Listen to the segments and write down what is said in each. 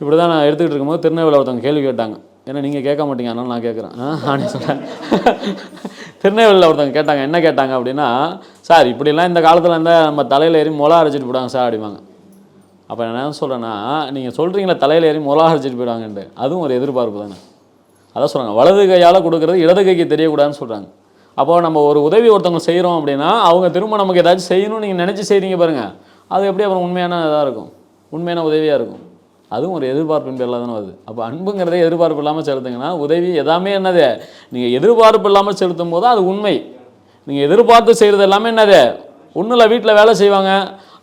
இப்படி தான் நான் எடுத்துக்கிட்டு இருக்கும்போது திருநெல்வேலியில் ஒருத்தவங்க கேள்வி கேட்டாங்க. ஏன்னா நீங்கள் கேட்க மாட்டீங்க? அதனால நான் கேட்குறேன். சொல்கிறேன் திருநெல்வேலியில் ஒருத்தவங்க கேட்டாங்க. என்ன கேட்டாங்க அப்படின்னா சார் இப்படிலாம் இந்த காலத்தில் இருந்தால் நம்ம தலையில் ஏறி மொளா அரைச்சிட்டு போடுவாங்க சார் அப்படிவாங்க அப்போ நான் என்ன சொல்கிறேன்னா நீங்கள் சொல்கிறீங்களா தலையில் ஏறி மொளா அரைச்சிட்டு போயிடுவாங்கன்ட்டு. அதுவும் ஒரு எதிர்பார்ப்பு தானே? அதான் சொல்கிறாங்க வலது கையால் கொடுக்குறது இடது கைக்கு தெரியக்கூடாதுன்னு சொல்கிறாங்க அப்போ நம்ம ஒரு உதவி ஒருத்தவங்க செய்கிறோம் அப்படின்னா அவங்க திரும்ப நமக்கு ஏதாச்சும் செய்யணும்னு நீங்கள் நினச்சி செய்கிறீங்க பாருங்கள் அது எப்படி அப்புறம் உண்மையான இதாக இருக்கும். உண்மையான உதவியாக இருக்கும். அதுவும் ஒரு எதிர்பார்ப்பின் பேரில் தானே வருது. அப்போ அன்புங்கிறதே எதிர்பார்ப்பு இல்லாமல் செலுத்துங்கன்னா உதவி எல்லாமே என்னது? நீங்கள் எதிர்பார்ப்பு இல்லாமல் செலுத்தும் போது அது உண்மை. நீங்கள் எதிர்பார்த்து செய்கிறது எல்லாமே என்னது? ஒன்றும் இல்லை வீட்டில் வேலை செய்வாங்க.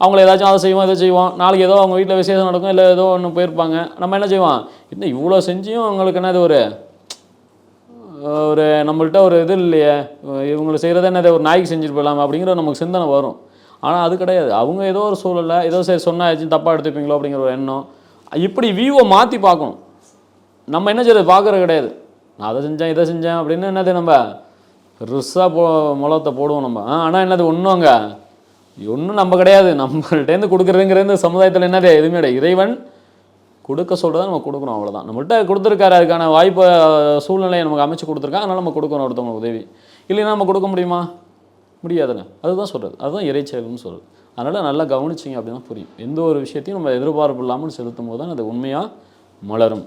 அவங்கள ஏதாச்சும் அதை செய்வோம் இதை செய்வோம். நாளைக்கு ஏதோ அவங்க வீட்டில் விசேஷம் நடக்கும் இல்லை ஏதோ ஒன்று போயிருப்பாங்க. நம்ம என்ன செய்வோம்? இன்னும் இவ்வளோ செஞ்சியும் அவங்களுக்கு என்னது ஒரு ஒரு நம்மள்கிட்ட ஒரு இது இல்லையே. இவங்களை செய்கிறது என்னது? ஒரு நாய்க்கு செஞ்சுட்டு போயிடலாம் அப்படிங்கிற நமக்கு சிந்தனை வரும். ஆனால் அது கிடையாது. அவங்க ஏதோ ஒரு சூழல்ல ஏதோ சரி சொன்னாச்சு தப்பாக எடுத்துப்பீங்களோ அப்படிங்கிற ஒரு எண்ணம். இப்படி வியூவை மாற்றி பார்க்கணும். நம்ம என்ன செய்யறது பார்க்குறது கிடையாது. நான் அதை செஞ்சேன் இதை செஞ்சேன் அப்படின்னு என்னது நம்ம? பெருசாக போ முளத்தை போடுவோம் நம்ம. ஆனால் என்னது? ஒன்றும் அங்கே. ஒன்றும் நம்ம கிடையாது. நம்மள்ட்டேருந்து கொடுக்குறதுங்கிறது சமுதாயத்தில் என்னது? எதுவுமே கிடையாது. இறைவன் கொடுக்க சொல்கிறத நம்ம கொடுக்குறோம் அவ்வளோதான் நம்மள்கிட்ட கொடுத்துருக்காரு அதுக்கான வாய்ப்பை சூழ்நிலையை நமக்கு அமைச்சு கொடுத்துருக்காங்க அதனால் நம்ம கொடுக்கணும் ஒருத்தவங்களுக்கு உதவி. இல்லைன்னா நம்ம கொடுக்க முடியுமா? முடியாதுங்க. அதுதான் சொல்கிறது அதுதான் இறைச்செயல்னு சொல்கிறது அதனால் நல்லா கவனிச்சிங்க அப்படின்னா புரியும். எந்த ஒரு விஷயத்தையும் நம்ம எதிர்பார்ப்பு இல்லாமல் செலுத்தும் போது தான் அது உண்மையாக மலரும்.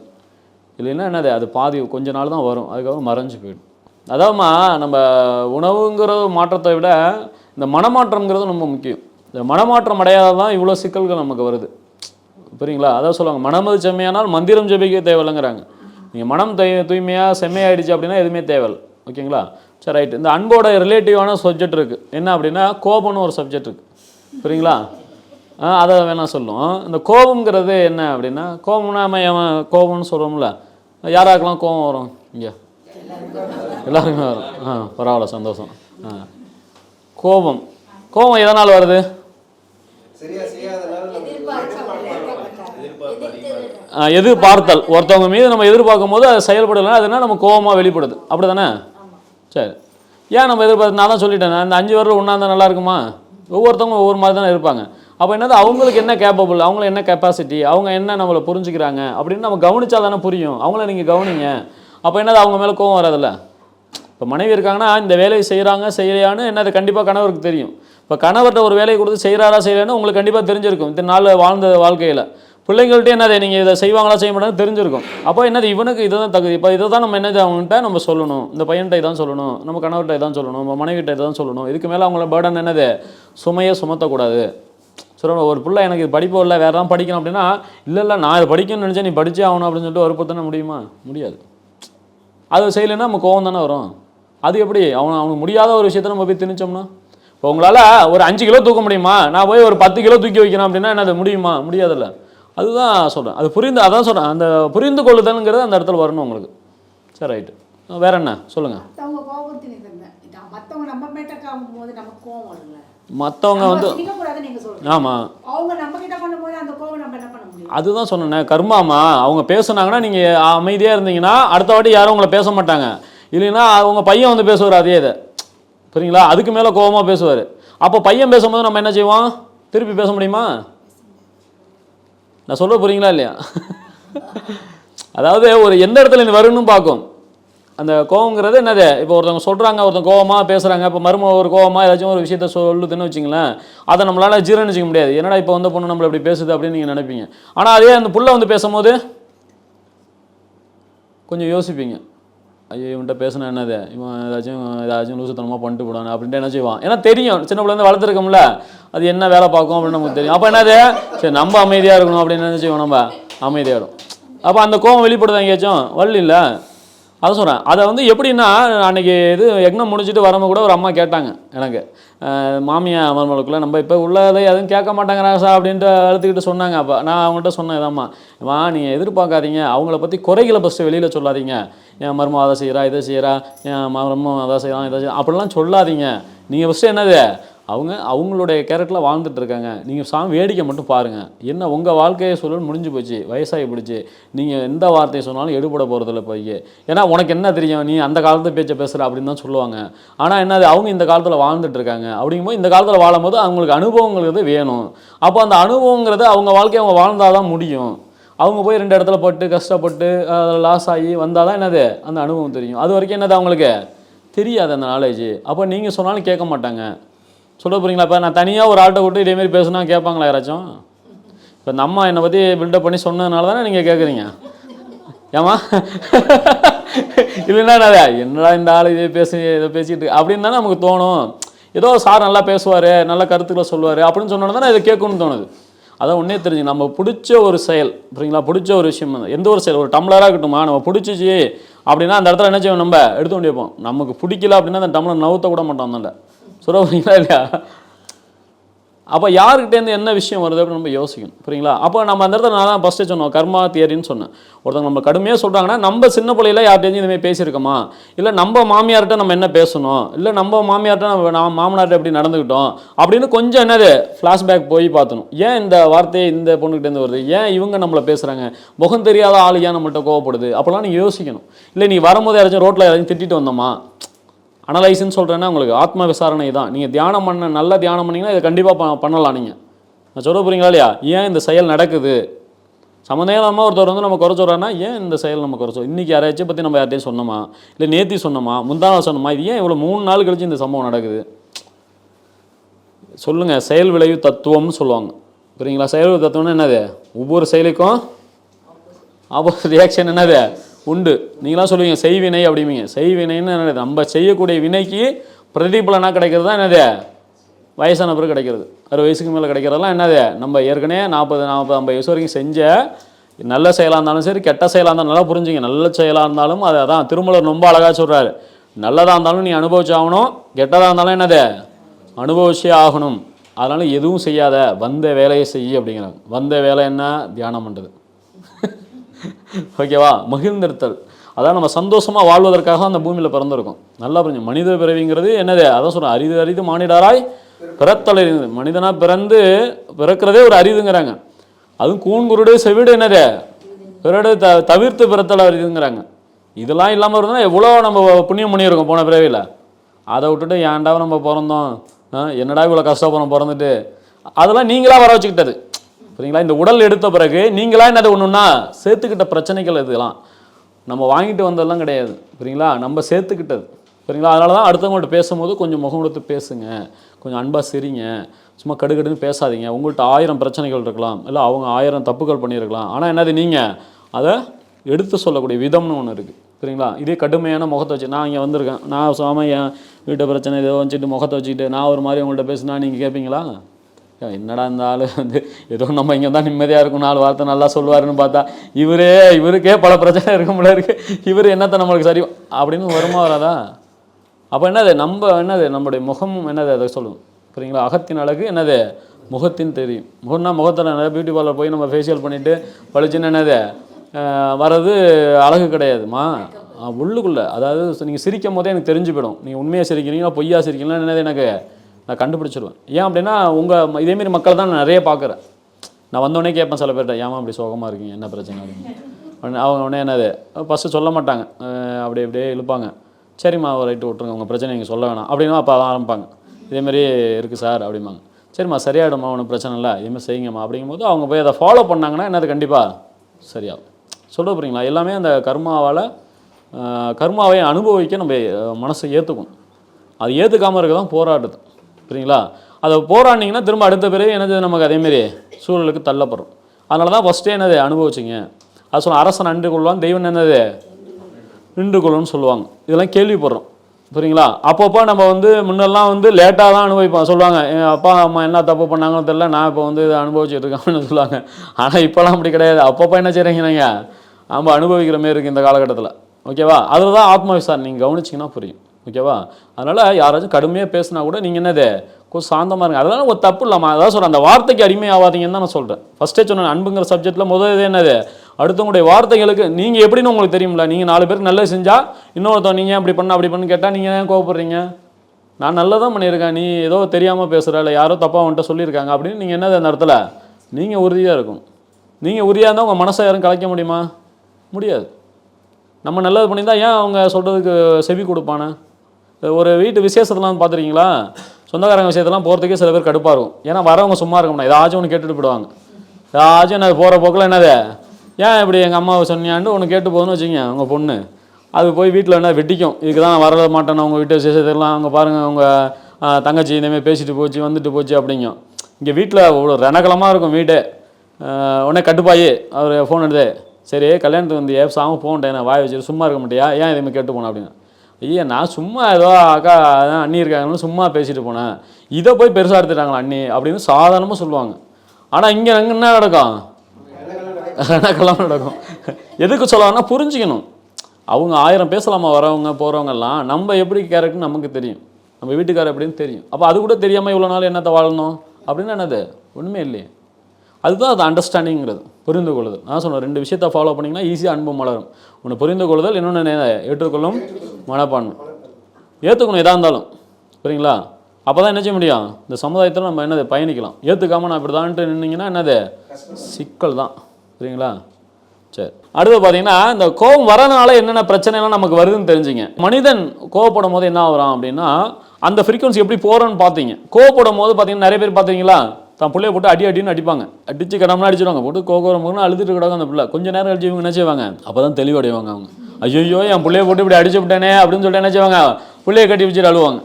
இல்லைன்னா என்னது அது பாதி கொஞ்ச நாள் தான் வரும். அதுக்கப்புறம் மறைஞ்சு போயிடும். அதாவதுமா நம்ம உணவுங்கிற மாற்றத்தை விட இந்த மனமாற்றம்ங்கிறது ரொம்ப முக்கியம். இந்த மனமாற்றம் அடையாத தான் இவ்வளோ சிக்கல்கள் நமக்கு வருது. புரியுங்களா? அதான் சொல்லுவாங்க மனமது செம்மையானால் மந்திரம் ஜெபிக்க தேவையில்லைங்கிறாங்க. நீங்கள் மனம் தூய்மையாக செம்மையாயிடுச்சு அப்படின்னா எதுவுமே தேவையில்லை. ஓகேங்களா? சரி ரைட் இந்த அன்போட ரிலேட்டிவான சப்ஜெக்ட் இருக்குது என்ன அப்படின்னா கோபம்னு ஒரு சப்ஜெக்ட் இருக்குது புரியுங்களா? ஆ அதை வேணால் சொல்லும். இந்த கோபம்ங்கிறது என்ன அப்படின்னா கோபம்னா நம்ம ஏன் கோபம்னு சொல்கிறோம்ல யாராக்கெல்லாம் கோபம் வரும்? இங்கே. எல்லாருக்குமே வரும். ஆ பரவாயில்ல சந்தோஷம். ஆ. கோபம். கோபம் எதனால் வருது? எதிர்பார்த்தல். ஒருத்தவங்க மீது நம்ம எதிர்பார்க்கும் போது அது செயல்படலைன்னா அதுனா நம்ம கோபமாக வெளிப்படுது. அப்படி தானே சரி. ஏன் நம்ம எதிர்பார்த்து நான் தான் சொல்லிட்டேன் இந்த அஞ்சு வருடம் ஒன்றா இருந்தால் நல்லா இருக்குமா? ஒவ்வொருத்தவங்க ஒவ்வொரு மாதிரி தானே இருப்பாங்க. அப்போ என்னது அவங்களுக்கு என்ன கேப்பபிள் அவங்கள என்ன கெப்பாசிட்டி அவங்க என்ன நம்மளை புரிஞ்சுக்கிறாங்க அப்படின்னு நம்ம கவனிச்சா தானே புரியும். அவங்கள நீங்கள் கவனிங்க. அப்போ என்னது அவங்க மேலே கோவம் வராதுல்ல? இப்போ மனைவி இருக்காங்கன்னா இந்த வேலையை செய்கிறாங்க செய்யலையான்னு என்னது கண்டிப்பாக கணவருக்கு தெரியும். இப்போ கணவர்கிட்ட ஒரு வேலையை கொடுத்து செய்கிறாரா செய்யலைன்னு உங்களுக்கு கண்டிப்பாக தெரிஞ்சிருக்கும். இந்த நாள் வாழ்ந்த வாழ்க்கையில். பிள்ளைங்கள்ட்ட என்னது நீங்கள் இதை செய்வாங்களா செய்ய மாட்டாங்க தெரிஞ்சிருக்கும். அப்போ என்னது இவனுக்கு இதுதான் தகுதி. இப்போ இதை தான் நம்ம என்னது அவங்ககிட்ட நம்ம சொல்லணும். இந்த பையன்கிட்ட இதான் சொல்லணும். நம்ம கணவர்கிட்ட இதான் சொல்லணும். நம்ம மனைவிட்ட இதான் சொல்லணும். இதுக்கு மேலே அவங்கள பேர்டன் என்னது? சுமையை சுமத்தக்கூடாது. சொல்லணும் ஒரு பிள்ளை எனக்கு இது படிப்பு இல்லை வேறு தான் படிக்கணும் அப்படின்னா இல்லை இல்லை நான் இது படிக்கணும்னு நினச்சேன் நீ படித்தே ஆகணும் அப்படின்னு சொல்லிட்டு வற்புறுத்தின முடியுமா? முடியாது. அது செய்யலைன்னா நம்ம கோவம் தானே வரும். அது எப்படி? அவன் அவனுக்கு முடியாத ஒரு விஷயத்த நம்ம போய் திணிச்சோம்னா? இப்போ உங்களால் ஒரு அஞ்சு கிலோ தூக்க முடியுமா? நான் போய் ஒரு பத்து கிலோ தூக்கி வைக்கிறேன் அப்படின்னா என்னது முடியுமா? முடியாதுல்ல. அதுதான் சொல்கிறேன் அது புரிந்து அதான் சொல்கிறேன் அந்த புரிந்து கொள்ளுதல்ங்கிறது அந்த இடத்துல வரணும் உங்களுக்கு. சரி ரைட்டு வேற என்ன? சொல்லுங்கள் மற்றவங்க வந்து ஆமாம் அதுதான் சொன்னேன் கர்மாமா. அவங்க பேசுனாங்கன்னா நீங்கள் அமைதியாக இருந்தீங்கன்னா அடுத்த வாட்டி யாரும் உங்களை பேச மாட்டாங்க. இல்லைன்னா அவங்க பையன் வந்து பேசுவார் அதே இதை. புரியுங்களா? அதுக்கு மேலே கோவமாக பேசுவார். அப்போ பையன் பேசும்போது நம்ம என்ன செய்வோம்? திருப்பி பேச முடியுமா? நான் சொல்ல போறீங்களா இல்லையா? அதாவது ஒரு எந்த இடத்துல நீ வரும்னு பார்க்கும். அந்த கோவங்கிறது என்னது? இப்போ ஒருத்தவங்க சொல்கிறாங்க ஒருத்தவங்க கோவமாக பேசுகிறாங்க இப்போ மரும ஒரு கோவமாக ஏதாச்சும் ஒரு விஷயத்த சொல்லுதுன்னு வச்சிங்களேன் அதை நம்மளால் ஜீரணிச்சிக்க முடியாது. என்னடா இப்போ வந்த பொண்ணு நம்மளை இப்படி பேசுது அப்படின்னு நீங்கள் நினைப்பீங்க. ஆனால் அதே அந்த புள்ள வந்து பேசும்போது கொஞ்சம் யோசிப்பீங்க. ஐயோ இவன்கிட்ட பேசினா என்னது? இவன் ஏதாச்சும் ஏதாச்சும் லூசுத்தனமாக பண்ணிட்டு போடானு அப்படின்ட்டு என்ன செய்வான்? ஏன்னா தெரியும். சின்ன பிள்ளைங்க வளர்த்துருக்கோம்ல. அது என்ன வேலை பார்க்கும் அப்படின்னு நமக்கு தெரியும். அப்போ என்னது? சரி நம்ம அமைதியாக இருக்கணும் அப்படின்னு என்ன செய்வோம் நம்ம? அமைதியாகிடும் அப்போ அந்த கோவம் வெளிப்படுதா எங்கேயாச்சும்? வரல இல்லை? அதை சொல்கிறேன் அதை வந்து எப்படின்னா அன்றைக்கி இது எக்னம் முடிச்சுட்டு வரவங்க கூட ஒரு அம்மா கேட்டாங்க எனக்கு. மாமியா மருமகளுக்குள்ளே நம்ம இப்போ உள்ளதை எதுவும் கேட்க மாட்டாங்கிறாங்க சார் அப்படின்ட்டு அழுத்துக்கிட்டு சொன்னாங்க. அப்போ நான் அவங்கள்ட்ட சொன்னேன் இதாம்மா வா நீங்கள் எதிர்பார்க்காதீங்க. அவங்கள பற்றி குறைகளை ஃபஸ்ட்டு வெளியில் சொல்லாதீங்க. என் மருமம் அதை செய்கிறா இதை செய்கிறா என் மருமம் அதை செய்கிறான் இதை செய்யறான் அப்படிலாம் சொல்லாதீங்க. நீங்கள் ஃபஸ்ட்டு என்னது? அவங்க அவங்களுடைய கேரக்டரில் வாழ்ந்துட்டு இருக்காங்க. நீங்கள் சாமி வேடிக்கை மட்டும் பாருங்கள் என்ன உங்கள் வாழ்க்கையை சொல்லணும் முடிஞ்சு போச்சு வயசாகி போச்சு. நீங்கள் எந்த வார்த்தையை சொன்னாலும் எடுபட போகிறதில்ல போய் ஏன்னா உனக்கு என்ன தெரியும்? நீ அந்த காலத்து பேச்சை பேசுகிற அப்படின்னு தான் சொல்லுவாங்க. ஆனால் என்னது அவங்க இந்த காலத்தில் வாழ்ந்துட்டு இருக்காங்க. அப்படிங்கும்போது இந்த காலத்தில் வாழும்போது அவங்களுக்கு அனுபவங்கிறது வேணும். அப்போ அந்த அனுபவங்கிறது அவங்க வாழ்க்கையை அவங்க வாழ்ந்தால் தான் முடியும். அவங்க போய் ரெண்டு இடத்துல போட்டு கஷ்டப்பட்டு லாஸ் ஆகி வந்தால் தான் என்னது? அந்த அனுபவம் தெரியும். அது வரைக்கும் என்னது அவங்களுக்கு? தெரியாது அந்த நாலேஜ் அப்போ நீங்கள் சொன்னாலும் கேட்க மாட்டாங்க. சொல்ல போகிறீங்களா இப்போ நான் தனியாக ஒரு ஆட்டை விட்டு இதேமாரி பேசுனா கேட்பாங்களா யாராச்சும்? இப்போ இந்த அம்மா என்னை பற்றி பில்டப் பண்ணி சொன்னதுனால தானே நீங்கள் கேட்குறீங்க ஏமா இல்லைன்னா என்னது என்னடா இந்த ஆள் இதே பேசி இதை பேசிட்டு அப்படின்னு தானே நமக்கு தோணும். ஏதோ சார் நல்லா பேசுவார் நல்ல கருத்துக்களை சொல்லுவார் அப்படின்னு சொன்னோன்னா தானே இதை கேட்கணும்னு தோணுது. அதான் ஒன்றே தெரிஞ்சு நம்ம பிடிச்ச ஒரு செயல் புரியுங்களா? பிடிச்ச ஒரு விஷயம் எந்த ஒரு செயல் ஒரு டம்ளராக இருக்கட்டுமா நம்ம பிடிச்சிச்சு அப்படின்னா அந்த இடத்துல என்ன செய்வோம் நம்ம? எடுத்து கொண்டு வைப்போம் நமக்கு பிடிக்கல அப்படின்னா அந்த டம்ளர் நவுத்த கூட மாட்டோம் அந்த சொல்ல இல்லையா? அப்போ யாருக்கிட்டேருந்து என்ன விஷயம் வருது அப்படின்னு நம்ம யோசிக்கணும். புரியுங்களா? அப்போ நம்ம அந்த இடத்துல நான் தான் ஃபஸ்ட்டு சொன்னோம் கர்மா தியரின்னு சொன்னேன். ஒருத்தவங்க நம்ம கடுமையாக சொல்கிறாங்கன்னா நம்ம சின்ன பிள்ளையில யார்கிட்டயும் இதுமாதிரி பேசியிருக்கோமா? இல்லை நம்ம மாமியார்கிட்ட நம்ம என்ன பேசணும்? இல்லை நம்ம மாமியார்கிட்ட நம்ம நான் மாமனார்கிட்ட எப்படி நடந்துக்கிட்டோம்? அப்படின்னு கொஞ்சம் என்னது ஃப்ளாஷ்பேக் போய் பார்த்தணும். ஏன் இந்த வார்த்தை இந்த பொண்ணுக்கிட்டேருந்து வருது? ஏன் இவங்க நம்மளை பேசுகிறாங்க முகம் தெரியாத ஆள் ஏன் நம்மள்கிட்ட கோவப்படுது? அப்போல்லாம் நீங்கள் யோசிக்கணும். இல்லை நீ வரும்போது யாராச்சும் ரோட்டில் யாராச்சும் திட்டிட்டு வந்தோமா? அனலைஸ்ன்னு சொல்கிறேன்னா உங்களுக்கு ஆத்ம விசாரணை தான். நீங்கள் தியானம் பண்ண நல்லா தியானம் பண்ணீங்கன்னா இதை கண்டிப்பாக பண்ணலாம் நீங்கள் நான் சொல்ல போகிறீங்களா இல்லையா? ஏன் இந்த செயல் நடக்குது? சம்மந்தமாக ஒருத்தர் வந்து நம்ம குறை சொல்கிறான்னா ஏன் இந்த செயல் நம்ம குறை இன்றைக்கி யாரையாச்சும் பற்றி நம்ம யார்ட்டையும் சொன்னோமா? இல்லை நேத்தி சொன்னோமா? முந்தா நாள் சொன்னோமா? இது ஏன் இவ்வளோ மூணு நாள் கழிச்சு இந்த சம்பவம் நடக்குது? சொல்லுங்கள் செயல் விளைவு தத்துவம்னு சொல்லுவாங்க. புரியுங்களா? செயல் விளைவு தத்துவம்னா என்னது? ஒவ்வொரு செயலுக்கும் ஆப்போசிட் ரியாக்ஷன் என்னது? உண்டு. நீங்களாம் சொல்லுவீங்க செய்வினை அப்படிம்பீங்க. செய்வினைன்னு என்னது? நம்ம செய்யக்கூடிய வினைக்கு பிரதிபலனாக கிடைக்கிறது தான் என்னது? வயசான பிறகு கிடைக்கிறது. அறுபது வயசுக்கு மேலே கிடைக்கிறதெல்லாம் என்னது? நம்ம ஏற்கனவே நாற்பது நாற்பது ஐம்பது வயசு வரைக்கும் செஞ்ச நல்ல செயலாக இருந்தாலும் சரி கெட்ட செயலாக இருந்தாலும் நல்லா புரிஞ்சுங்க. நல்ல செயலாக இருந்தாலும் அதை தான் திருமலர் ரொம்ப அழகாக சொல்கிறாரு நல்லதாக இருந்தாலும் நீ அனுபவிச்சாகணும் கெட்டதாக இருந்தாலும் என்னது? அனுபவிச்சே ஆகணும். அதனால் எதுவும் செய்யாத. வந்த வேலையை செய் அப்படிங்கிறாங்க. வந்த வேலை என்ன? தியானம் பண்ணுறது ஓகேவா? மகிழ்ந்திருத்தல். அதான் நம்ம சந்தோஷமாக வாழ்வதற்காக அந்த பூமியில் பிறந்திருக்கோம். நல்லா புரிஞ்சு மனித பிறவிங்கிறது என்னது? அதான் சொல்கிறேன் அரிது அரிது மானிடாராய் பிறத்தலை. மனிதனாக பிறந்து பிறக்கிறதே ஒரு அரிதுங்கிறாங்க. அதுவும் கூண்குருடு செவிடு என்னது? பிறடு த தவிர்த்து பிறத்தலை அரிதுங்கிறாங்க. இதெல்லாம் இல்லாமல் இருந்தால் எவ்வளோ நம்ம புண்ணியம் பண்ணியிருக்கோம் போன பிறவியில். அதை விட்டுட்டு ஏன்டா நம்ம பிறந்தோம்? ஆ, என்னடா இவ்வளோ கஷ்டப்படுறோம் பிறந்துட்டு? அதெல்லாம் நீங்களா வர வச்சுக்கிட்டது. சரிங்களா? இந்த உடல் எடுத்த பிறகு நீங்களா என்னது ஒன்றுன்னா சேர்த்துக்கிட்ட பிரச்சனைகள் இதெல்லாம். நம்ம வாங்கிட்டு வந்ததெல்லாம் கிடையாது சரிங்களா நம்ம சேர்த்துக்கிட்டது சரிங்களா அதனால தான் அடுத்தவங்கள்ட்ட பேசும்போது கொஞ்சம் முகம் கொடுத்து பேசுங்க. கொஞ்சம் அன்பாக சிரிங்க. சும்மா கடுகடுன்னு பேசாதீங்க. உங்கள்கிட்ட ஆயிரம் பிரச்சனைகள் இருக்கலாம். இல்லை அவங்க ஆயிரம் தப்புகள் பண்ணியிருக்கலாம். ஆனால் என்னது நீங்கள் அதை எடுத்து சொல்லக்கூடிய விதம்னு ஒன்று இருக்குது சரிங்களா இதே கடுமையான முகத்தை வச்சு நான் இங்கே வந்திருக்கேன். நான் சுவாம என் வீட்டு பிரச்சனை ஏதோ வச்சுட்டு முகத்தை வச்சுக்கிட்டு நான் ஒரு மாதிரி உங்கள்கிட்ட பேசினா நீங்கள் கேட்பீங்களா என்னடா இந்த ஆள் வந்து ஏதோ நம்ம இங்கே தான் நிம்மதியாக இருக்கும் நாலு வார்த்தை நல்லா சொல்லுவாருன்னு பார்த்தா இவரே இவருக்கே பல பிரச்சனை இருக்கும் போல இருக்கு. இவர் என்னத்தை நம்மளுக்கு சரி அப்படின்னு வருமா வராதா? அப்போ என்னது நம்ம என்னது நம்முடைய முகம் என்னது அதை சொல்லும் சரிங்களா அகத்தின் அழகு என்னது? முகத்தின் தெரியும் முகம்னா முகத்தில் நிறைய பியூட்டி பார்லர் போய் நம்ம ஃபேஷியல் பண்ணிவிட்டு பழிச்சுன்னு என்னது? வர்றது அழகு கிடையாதுமா உள்ளுக்குள்ளே. அதாவது நீங்கள் சிரிக்கும் போதே எனக்கு தெரிஞ்சு போயிடும். நீங்கள் உண்மையாக சிரிக்கிறீங்களா பொய்யா சிரிக்கிறீங்களா என்னது எனக்கு? நான் கண்டுபிடிச்சிருவேன். ஏன் அப்படின்னா உங்கள் இதேமாரி மக்கள் தான் நான் நிறைய பார்க்குறேன். நான் வந்தோடனே கேட்பேன் சில பேர்கிட்ட ஏமா அப்படி சோகமாக இருக்கீங்க? என்ன பிரச்சனை? அப்படின்னு. அவங்க உடனே என்னது ஃபஸ்ட்டு சொல்ல மாட்டாங்க. அப்படி அப்படியே இழுப்பாங்க. சரிம்மா ரைட்டு விட்ருங்க உங்கள் பிரச்சனை நீங்கள் சொல்ல வேணாம். அப்படின்னா அப்போ ஆரம்பிப்பாங்க. இதேமாரி இருக்குது சார். அப்படிம்பாங்க. சரிம்மா சரியாயிடும்மா ஒன்றும் பிரச்சனை இல்லை. இதுமாதிரி செய்யுங்கம்மா. அப்படிங்கும்போது அவங்க போய் அதை ஃபாலோ பண்ணாங்கன்னா என்னது கண்டிப்பாக சரியாகும். சொல்ல போகிறீங்களா எல்லாமே அந்த கர்மாவால் கர்மாவை அனுபவிக்க நம்ம மனசை ஏற்றுக்கணும் அது ஏற்றுக்காமல் இருக்க தான் போராடுது. புரியுங்களா? அதை போராடினீங்கன்னா திரும்ப அடுத்த பிறகு என்னது நமக்கு அதேமாரி சூழலுக்கு தள்ளப்படுறோம் அதனால தான் ஃபஸ்ட்டே என்னது அனுபவிச்சிங்க. அது சொல்ல அரசன் அன்று கொள்வான் தெய்வம் என்னது? நின்று கொள்ளும்னு சொல்லுவாங்க. இதெல்லாம் கேள்விப்படுறோம். புரியுங்களா? அப்பப்போ நம்ம வந்து முன்னெல்லாம் வந்து லேட்டாக தான் அனுபவிப்போம். சொல்லுவாங்க என் அப்பா அம்மா என்ன தப்பு பண்ணாங்கன்னு தெரியல. நான் இப்போ வந்து இதை அனுபவிச்சுட்டு இருக்கேன்னு சொல்லுவாங்க. ஆனால் இப்போலாம் அப்படி கிடையாது. அப்பப்போ என்ன செய்கிறீங்க நீங்கள் நம்ம அனுபவிக்கிற மாரி இருக்குது இந்த காலகட்டத்தில். ஓகேவா? அதில் தான் ஆத்ம விசாரணை. நீங்கள் கவனிச்சிங்கன்னா புரியும். ஓகேவா? அதனால் யாராச்சும் கடுமையாக பேசினா கூட நீங்கள் என்னது? கொஞ்சம் சாந்தமாக இருங்க. அதெல்லாம் ஒரு தப்பு இல்லாமல் அதான் சொல்கிறேன் அந்த வார்த்தைக்கு அடிமை ஆகாதீங்கன்னு தான் நான் சொல்கிறேன் ஃபஸ்ட்டே சொன்னேன் அன்புங்கிற சப்ஜெக்ட்டில் முதல் இது என்னது? அடுத்தவங்களுடைய வார்த்தைகளுக்கு நீங்கள் எப்படின்னு உங்களுக்கு தெரியும்ல? நீங்கள் நாலு பேருக்கு நல்லது செஞ்சால் இன்னொருத்தன் நீங்கள் அப்படி பண்ண அப்படி பண்ணு கேட்டால் நீங்கள் ஏன் கோவப்படுறீங்க? நான் நல்லதான் பண்ணியிருக்கேன். நீ ஏதோ தெரியாமல் பேசுகிற இல்லை யாரோ தப்பாக வந்துட்டு சொல்லியிருக்காங்க அப்படின்னு நீங்கள் என்னது அந்த இடத்துல? நீங்கள் உறுதியாக இருக்கும் நீங்கள் உறுதியாக இருந்தால் உங்கள் மனசை யாரும் கலைக்க முடியுமா? முடியாது. நம்ம நல்லது பண்ணியிருந்தால் ஏன் அவங்க சொல்கிறதுக்கு செவி கொடுப்பானே? ஒரு வீட்டு விசேஷத்தெல்லாம் பார்த்துருக்கீங்களா? சொந்தக்காரங்க விஷயத்தெல்லாம் போகிறதுக்கே சில பேர் கடுப்பாக இருக்கும் ஏன்னா வரவங்க சும்மா இருக்க ஏதாச்சும் ஒன்று கேட்டுட்டு போயிடுவாங்க. ஏதாச்சும் என்ன போகிற போக்கில் என்னது? ஏன் இப்படி எங்கள் அம்மாவை சொன்னியான்னு ஒன்று கேட்டு போகுதுன்னு வச்சுங்க உங்கள் பொண்ணு. அது போய் வீட்டில் என்ன வெட்டிக்கும் இதுக்கு தான் வர மாட்டேன் அவங்க வீட்டு விசேஷத்தெல்லாம் அவங்க பாருங்கள் அவங்க தங்கச்சி இந்தமாரி பேசிட்டு போச்சு வந்துட்டு போச்சு அப்படிங்கும் இங்கே வீட்டில் இவ்வளோ ரணகலமாக இருக்கும் வீடு. உடனே கட்டுப்பாயி. அவர் ஃபோன் எடுத்து சரி கல்யாணத்துக்கு வந்து சாமி போகண்டேன் நான் வாய் வச்சுட்டு சும்மா இருக்க மாட்டியா? ஏன் இதுமாதிரி கேட்டு போனேன் அப்படின்னு. ஐயா நான் சும்மா ஏதோ அக்கா அதான் அண்ணி இருக்காங்கன்னு சும்மா பேசிட்டு போனேன். இதை போய் பெருசாக எடுத்துட்டாங்களா அண்ணி அப்படின்னு சாதாரணமாக சொல்லுவாங்க. ஆனால் இங்கே அங்கே என்ன நடக்கும்? ரணக்கெல்லாம் நடக்கும். எதுக்கு சொல்லலாம்னா புரிஞ்சுக்கணும். அவங்க ஆயிரம் பேசலாமா வரவங்க போகிறவங்கெல்லாம் நம்ம எப்படி கேரக்டர் நமக்கு தெரியும். நம்ம வீட்டுக்காரர் எப்படின்னு தெரியும். அப்போ அது கூட தெரியாமல் இவ்வளோ நாள் என்னத்தை வாழணும்? அப்படின்னு என்னது? ஒன்றுமே இல்லையே. அதுதான் அது அண்டர்ஸ்டாண்டிங்கிறது புரிந்து கொள்ளுதல். நான் சொன்னேன் ரெண்டு விஷயத்தை ஃபாலோ பண்ணிங்கன்னா ஈஸியாக அன்பு மலரும். ஒன்று புரிந்து கொள்ளுதல் இன்னொன்று ஏற்றுக்கொள்ளும் மனப்பான்மை. ஏற்றுக்கணும் எதாக இருந்தாலும். புரியுங்களா? அப்போ தான் என்ன செய்ய முடியும்? இந்த சமுதாயத்தில் நம்ம என்னது பயணிக்கலாம். ஏற்றுக்காமல் நான் இப்படி தான்ட்டு நின்னீங்கன்னா என்னது? சிக்கல் தான் சரிங்களா சரி. அடுத்து பார்த்தீங்கன்னா இந்த கோபம் வரனால என்னென்ன பிரச்சனைலாம் நமக்கு வருதுன்னு தெரிஞ்சுங்க. மனிதன் கோவப்படும் போது என்ன ஆகுறான் அப்படின்னா அந்த ஃப்ரீக்வன்சி எப்படி போகிறோன்னு பார்த்தீங்க கோவப்படும் போது பார்த்தீங்கன்னா நிறைய பேர் பார்த்தீங்களா தான் பிள்ளைய போட்டு அடி அடின்னு அடிப்பாங்க. அடிச்சு கடமெல்லாம் அடிச்சிடுவாங்க போட்டு கோவம் போகணும் அழுதுட்டு கிடக்கும் அந்த பிள்ளை. கொஞ்ச நேரம் கழிச்சு இவங்க என்ன செய்வாங்க? அப்போ தான் தெளிவடைவாங்க அவங்க. ஐயோ என் பிள்ளைய போட்டு இப்படி அடிச்சு விட்டேனே அப்படின்னு சொல்லிட்டு என்ன செய்வாங்க? பிள்ளைய கட்டி வச்சுட்டு அழுவாங்க.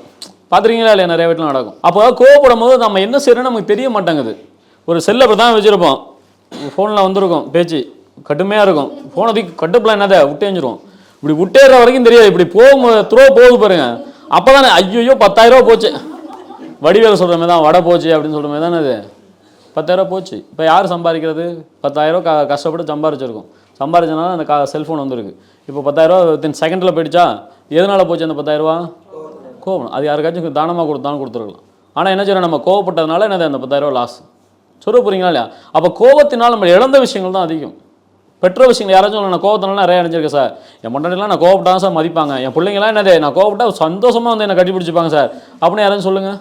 பார்த்துருக்கீங்களா இல்லையா? நிறைய வீட்டில் நடக்கும். அப்போ கோவப்படும் போது நம்ம என்ன செய்யறோம்னு நமக்கு தெரிய மாட்டேங்குது. ஒரு செல்லை அப்படி தான் வச்சுருப்போம். ஃபோனில் வந்திருக்கும் பேச்சு. கடுமையாக இருக்கும். ஃபோனை தூக்கி கட்டுப்பில் என்னதை? விட்டேஞ்சிரும் இப்படி விட்டேற வரைக்கும் தெரியாது. இப்படி போகும்போது த்ரோ போகுது பாருங்க. அப்போ தானே ஐயோ பத்தாயிரரூபா போச்சு. வடிவேல் சொல்கிற மாதிரி தான் வடை போச்சு அப்படின்னு சொல்கிற மாதிரி தானே அது பத்தாயிரரூபா போச்சு. இப்போ யார் சம்பாதிக்கிறது? பத்தாயிரம் க கஷ்டப்பட்டு சம்பாரிச்சிருக்கோம். சம்பாரிச்சனால அந்த கா செல்ஃபோன் வந்திருக்கு. இப்போ பத்தாயிரரூவா வித்தின் செகண்டில் போயிடுச்சா? எதனால் போச்சு அந்த பத்தாயிரரூவா கோவம். அது யாருக்காச்சும் தானமாக கொடுத்தாலும் கொடுத்துருக்கலாம். ஆனால் என்ன செய்யணும் நம்ம கோவப்பட்டதுனால என்னது அந்த பத்தாயிரரூவா லாஸ் சொல்ல போகிறீங்களா இல்லையா? அப்போ கோவத்தினால் நம்ம இழந்த விஷயங்கள் தான் அதிகம். பெற்ற விஷயங்கள் யாராச்சும் நான் கோவத்தினால நிறைய அடைஞ்சிருக்கேன் சார். என் பொண்டாட்டிலாம் நான் கோவப்பட்டா தான் சார் மதிப்பாங்க. என் பிள்ளைங்களாம் என்னது நான் கோவப்பட்டா சந்தோஷமாக வந்து என்னை கட்டி பிடிச்சிப்பாங்க சார். அப்படின்னு யாரும் சொல்லுங்கள்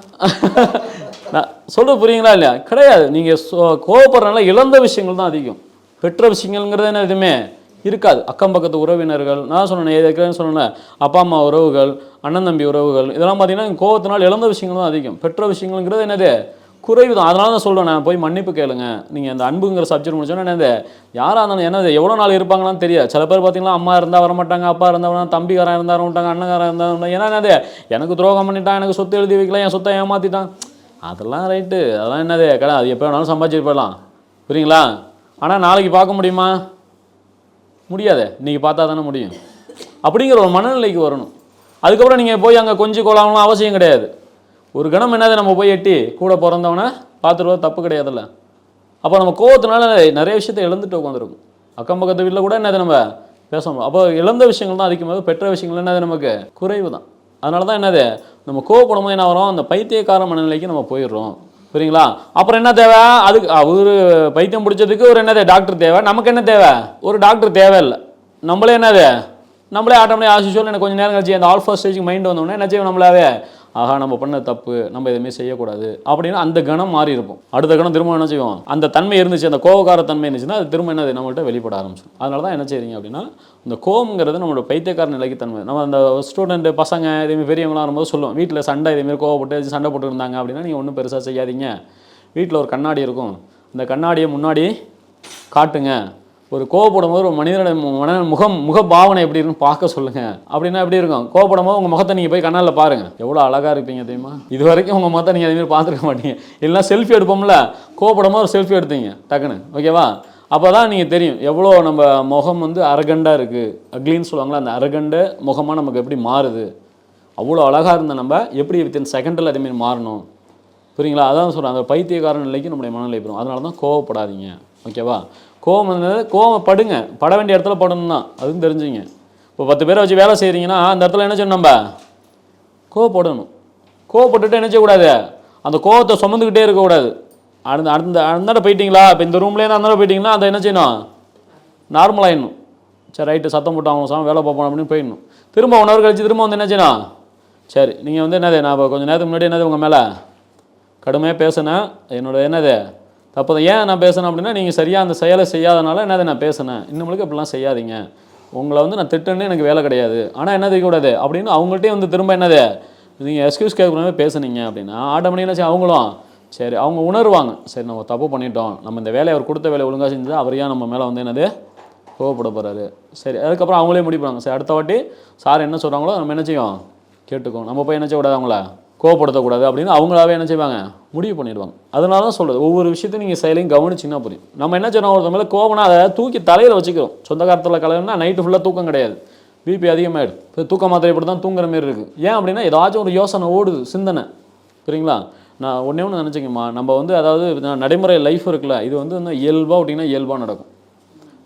நான் சொல்ல புரியுங்களா இல்லையா? கிடையாது. நீங்கள் கோவப்படுறதுனால இழந்த விஷயங்கள் தான் அதிகம். பெற்ற விஷயங்கள்ங்கிறது என்ன எதுவுமே இருக்காது. அக்கம் பக்கத்து உறவினர்கள் நான் சொன்னேன் ஏற்கனவே சொன்னேன் அப்பா அம்மா உறவுகள் அண்ணன் தம்பி உறவுகள் இதெல்லாம் பார்த்தீங்கன்னா கோவத்தினால் இழந்த விஷயங்கள் தான் அதிகம். பெற்ற விஷயங்கள்ங்கிறது என்னது? குறைவு தான் அதனால தான் சொல்லுவேன் நான். போய் மன்னிப்பு கேளுங்க. நீங்கள் அந்த அன்புங்கிற சப்ஜெக்ட் முடிச்சோன்னா என்னது? யாராக இருந்தாலும் என்னது? எவ்வளோ நாள் இருப்பாங்களான்னு தெரியாது. சில பேர் பார்த்தீங்கன்னா அம்மா இருந்தால் வரமாட்டாங்க அப்பா இருந்தால் வர தம்பிக்காரன் இருந்தால் வரமாட்டாங்க அண்ணங்காரன் இருந்தால் ஏன்னா என்னது? எனக்கு துரோகம் பண்ணிட்டான் எனக்கு சொத்து எழுதி வைக்கல என் சொத்தை ஏமாற்றிட்டான் அதெல்லாம் ரைட்டு அதெல்லாம் என்னது? கடை அது எப்போ வேணாலும் சம்பாதிச்சிட்டு போயிடலாம். புரியுங்களா? ஆனால் நாளைக்கு பார்க்க முடியுமா? முடியாது. இன்றைக்கி பார்த்தா தானே முடியும். அப்படிங்கிற ஒரு மனநிலைக்கு வரணும். அதுக்கப்புறம் நீங்கள் போய் அங்கே கொஞ்சம் கொள்ளாமலாம் அவசியம் கிடையாது. ஒரு கணம் என்னது நம்ம போய் எட்டி கூட பிறந்தவனை பார்த்துருவோம் தப்பு கிடையாதுல்ல. அப்போ நம்ம கோவத்தினால நிறைய விஷயத்தை இழந்துட்டு உட்காந்துருக்கும். அக்கம் பக்கத்து வீட்டில் கூட என்னது நம்ம பேசணும் அப்போ இழந்த விஷயங்கள் தான் அதிகமாக பெற்ற விஷயங்கள் என்னது நமக்கு? குறைவு தான். அதனால தான் என்னது? நம்ம கோவப்படும் போது என்ன வரும் அந்த பைத்தியக்கார மனநிலைக்கு நம்ம போயிடுறோம். புரியுங்களா? அப்புறம் என்ன தேவை? அதுக்கு அவர் பைத்தியம் பிடிச்சதுக்கு ஒரு என்னது? டாக்டர் தேவை. நமக்கு என்ன தேவை? ஒரு டாக்டர் தேவையில்லை. நம்மளே என்னது? நம்மளே ஆட்டோமேட்டிக் ஆசிஷுவல் எனக்கு கொஞ்சம் நேரம் கழிச்சு அந்த ஆல்ஃபா ஸ்டேஜுக்கு மைண்ட் வந்தோடனே என்ன செய்வோம் நம்மளாவே? ஆகா நம்ம பண்ண தப்பு நம்ம எதுவுமே செய்யக்கூடாது அப்படின்னு அந்த கணம் மாறி இருப்போம் அடுத்த கணம் திரும்ப என்ன செய்வோம் அந்த தன்மை இருந்துச்சு அந்த கோவக்கார தன்மை இருந்துச்சுன்னா அது திரும்ப என்னது? நம்மள்கிட்ட வெளிப்பட ஆரம்பிச்சிடும் அதனால தான் என்ன செய்றீங்க அப்படின்னா இந்த கோவங்கிறது நம்மளோட பைத்தியக்கார நிலைக்கு தன்மை. நம்ம அந்த ஸ்டூடெண்ட் பசங்க இதேமாதிரி பெரியவங்களாம் வரும்போது சொல்லுவோம் வீட்டில் சண்டை இதேமாரி கோவப்பட்டு சண்டை போட்டு இருந்தாங்க அப்படின்னா நீங்கள் ஒன்றும் பெருசாக செய்யாதீங்க. வீட்டில் ஒரு கண்ணாடி இருக்கும். அந்த கண்ணாடியை முன்னாடி காட்டுங்க. ஒரு கோவப்படும் போது ஒரு மனிதனோட மன முகம் முக பாவனை எப்படி இருக்குன்னு பார்க்க சொல்லுங்க. அப்படின்னா எப்படி இருக்கும்? கோவப்படும் போது உங்கள் முகத்தை நீங்கள் போய் கண்ணால் பாருங்க. எவ்வளோ அழகாக இருப்பீங்க தெரியுமா? இது வரைக்கும் உங்கள் முகத்தை நீங்கள் மாதிரி பார்த்துருக்க மாட்டீங்க. இல்லைன்னா செல்ஃபி எடுப்போம்ல? கோவப்படும் போது ஒரு செல்ஃபி எடுத்தீங்க. டக்குன்னு. ஓகேவா அப்போ தான் நீங்கள் தெரியும். எவ்வளோ நம்ம முகம் வந்து அரகண்டாக இருக்குது அக்லின்னு சொல்லுவாங்களா அந்த அரகண்ட முகமாக நமக்கு எப்படி மாறுது? அவ்வளோ அழகாக இருந்த நம்ம எப்படி வித்தின் செகண்டில் அதேமாரி மாறணும்? புரியுங்களா? அதான் சொல்கிறேன் அந்த பைத்தியக்கார நிலைக்கு நம்முடைய மனநிலை போயிடும். அதனால தான் கோவப்படாதீங்க ஓகேவா கோவம் வந்து கோவப்படுங்க. பட வேண்டிய இடத்துல படணும் தான். அதுவும் தெரிஞ்சுங்க. இப்போ பத்து பேரை வச்சு வேலை செய்கிறீங்கன்னா அந்த இடத்துல என்ன செய்யணும் நம்ம? கோவப்படணும். கோவப்பட்டுட்டு என்ன செய்யக்கூடாது? அந்த கோவத்தை சுமந்துக்கிட்டே இருக்கக்கூடாது. அந்த அந்த அந்தாண்ட போயிட்டீங்களா? இப்போ இந்த ரூம்லேருந்து அந்தாண்ட போயிட்டீங்கன்னா அதை என்ன செய்யணும்? நார்மலாகிடணும் சரி ரைட்டு சத்தம் போட்டு அவங்க சாமி வேலை பார்ப்போம் அப்படின்னு போயிடணும். திரும்ப ஒன் ஹவர் கழிச்சு திரும்ப வந்து என்ன செய்யணும்? சரி நீங்கள் வந்து என்னது? நான் இப்போ கொஞ்சம் நேரத்துக்கு முன்னாடி என்னது உங்கள் மேலே? கடுமையாக பேசினேன். என்னோட என்னது? தப்பு ஏன் நான் பேசினேன் அப்படின்னா நீங்கள் சரியாக அந்த செயலை செய்யாதனால என்னது நான் பேசினேன்? இன்னும் இப்படிலாம் செய்யாதீங்க. உங்களை வந்து நான் திட்டுன்னு எனக்கு வேலை கிடையாது. ஆனால் என்னது கூடாது அப்படின்னு அவங்கள்ட்டே வந்து திரும்ப என்னது? நீங்கள் எக்ஸ்கியூஸ் கேட்கணுமே பேசுனீங்க அப்படின்னா ஆட்டோமேட்டிக் என்ன அவங்களும் சரி அவங்க உணர்வாங்க. சரி நம்ம தப்பு பண்ணிட்டோம். நம்ம இந்த வேலையை அவர் கொடுத்த வேலையை ஒழுங்காக செஞ்சது அவர் ஏன் நம்ம மேலே வந்து என்னது? கோவப்பட போகிறாரு சரி அதுக்கப்புறம் அவங்களே முடிப்பாங்க சரி அடுத்த வாட்டி சார் என்ன சொல்கிறாங்களோ நம்ம என்ன செய்யும்? கேட்டுக்கோம் நம்ம போய் என்ன செய்யக்கூடாது அவங்கள? கோவப்படுத்தக்கூடாது அப்படின்னு அவங்களாவே என்ன செய்வாங்க? முடிவு பண்ணிடுவாங்க. அதனால தான் சொல்கிறது ஒவ்வொரு விஷயத்தையும் நீங்கள் செயலையும் கவனிச்சிங்கன்னா புரியும். நம்ம என்ன செய்யணும் ஒருத்தர் மேலே கோவம்னா அதை தூக்கி தலையில் வச்சுக்கிறோம். சொந்த காலத்தில் கலவுனா நைட்டு ஃபுல்லாக தூக்கம் கிடையாது. பிபி அதிகமாகிடும் இப்போ தூக்க மாத்திரை இப்படி தான் தூங்குற மாதிரி இருக்குது ஏன் அப்படின்னா ஏதாச்சும் ஒரு யோசனை ஓடுது சிந்தனை. சரிங்களா நான் ஒன்றே ஒன்று நினச்சிக்கம்மா. நம்ம வந்து அதாவது நடைமுறை லைஃப் இருக்குல்ல இது வந்து இன்னும் இயல்பாக அப்படின்னா இயல்பாக நடக்கும்.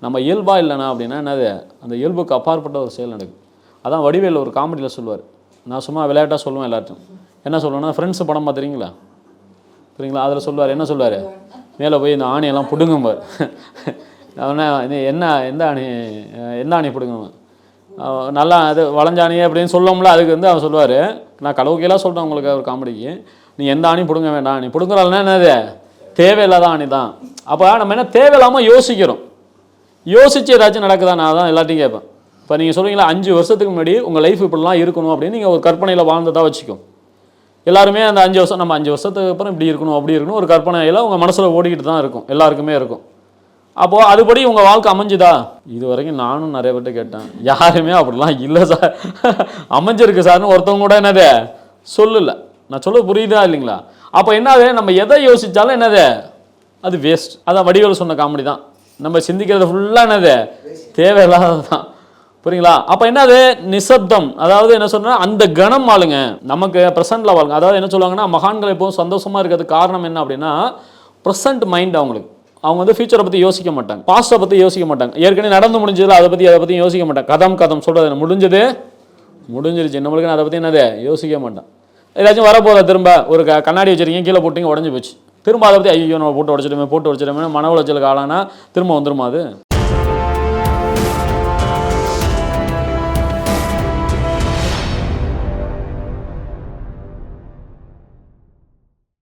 நம்ம இயல்பாக இல்லைனா அப்படின்னா என்னது? அந்த இயல்புக்கு அப்பாற்பட்ட ஒரு செயல் நடக்கும் அதான் வடிவேல் ஒரு காமெடியில் சொல்லுவார். நான் சும்மா விளையாட்டாக சொல்லுவேன் எல்லார்ட்டும் என்ன சொல்லுவேன்னா ஃப்ரெண்ட்ஸ் படம் பார்த்துறீங்களா சரிங்களா அதில் சொல்லுவார் என்ன சொல்லுவார்? மேலே போய் இந்த ஆணியெல்லாம் பிடுங்கும்பார். அவனா என்ன எந்த ஆணி எந்த ஆணி பிடுங்குவேன் நல்லா அது வளைஞ்சாணி அப்படின்னு சொல்லோம்ல அதுக்கு வந்து அவன் சொல்லுவார். நான் கலவுக்கெல்லாம் சொல்லிட்டேன் உங்களுக்கு ஒரு காமெடிக்கு. நீ எந்த ஆணி பிடுங்க வேண்டாம். நீ பிடுங்குறாள்னா என்னது தேவையில்லாத ஆணி தான். அப்போ நம்ம என்ன தேவையில்லாமல் யோசிக்கிறோம். யோசிச்சு ஏதாச்சும் நடக்குதா? நான் தான் எல்லாத்தையும் கேட்பேன். இப்போ நீங்கள் சொல்றீங்களா அஞ்சு வருஷத்துக்கு முன்னாடி உங்கள் லைஃப் இப்படிலாம் இருக்கணும் அப்படின்னு நீங்கள் ஒரு கற்பனையில் வாழ்ந்ததாக வச்சுக்கும் எல்லாருமே அந்த அஞ்சு வருஷம் நம்ம அஞ்சு வருஷத்துக்கு அப்புறம் இப்படி இருக்கணும் அப்படி இருக்கணும் ஒரு கற்பனையில் உங்கள் மனசில் ஓடிக்கிட்டு தான் இருக்கும் எல்லாருக்குமே இருக்கும். அப்போது அதுபடி உங்கள் வாழ்க்கை அமைஞ்சுதா? இது வரைக்கும் நானும் நிறைய பேர்ட்ட கேட்டேன். யாருமே அப்படிலாம் இல்லை சார். அமைஞ்சிருக்கு சார்னு ஒருத்தவங்க கூட என்னது? சொல்லலை. நான் சொல்ல புரியுதா இல்லைங்களா? அப்போ என்னது? நம்ம எதை யோசித்தாலும் என்னது? அது வேஸ்ட் அதான் வடிவேல் சொன்ன காமெடி தான். நம்ம சிந்திக்கிறது ஃபுல்லாக என்னது? தேவையில்லாதது தான் புரியுங்களா? அப்போ என்னது? நிசப்தம். அதாவது என்ன சொன்னா அந்த கணம் ஆளுங்க நமக்கு ப்ரெசென்ட்டில் வாழுங்க. அதாவது என்ன சொல்லுவாங்கன்னா மகான்கள் எப்போவும் சந்தோஷமாக இருக்கிறதுக்கு காரணம் என்ன அப்படின்னா ப்ரெசன்ட் மைண்ட் அவங்களுக்கு. அவங்க வந்து ஃபியூச்சரை பற்றி யோசிக்க மாட்டாங்க. பாஸ்ட்டை பற்றி யோசிக்க மாட்டாங்க. ஏற்கனவே நடந்து முடிஞ்சதில் அதை பற்றி அதை பற்றி யோசிக்க மாட்டாங்க. கதம் கதம். சொல்கிறது என்ன? முடிஞ்சது? முடிஞ்சிருச்சு. நம்மளுக்கு நான் அதை பற்றி என்னது? யோசிக்க மாட்டேன் ஏதாச்சும் வரப்போதா திரும்ப? ஒரு க கண்ணாடி வச்சிருக்கீங்க கீழே போட்டிங்க உடஞ்சி போச்சு. திரும்ப அதை பற்றி ஐயோ நம்ம போட்டு உடச்சிடுமே போட்டு உடச்சிடுமே மன உளைச்சலுக்கு ஆளானா திரும்ப வந்துருமா அது?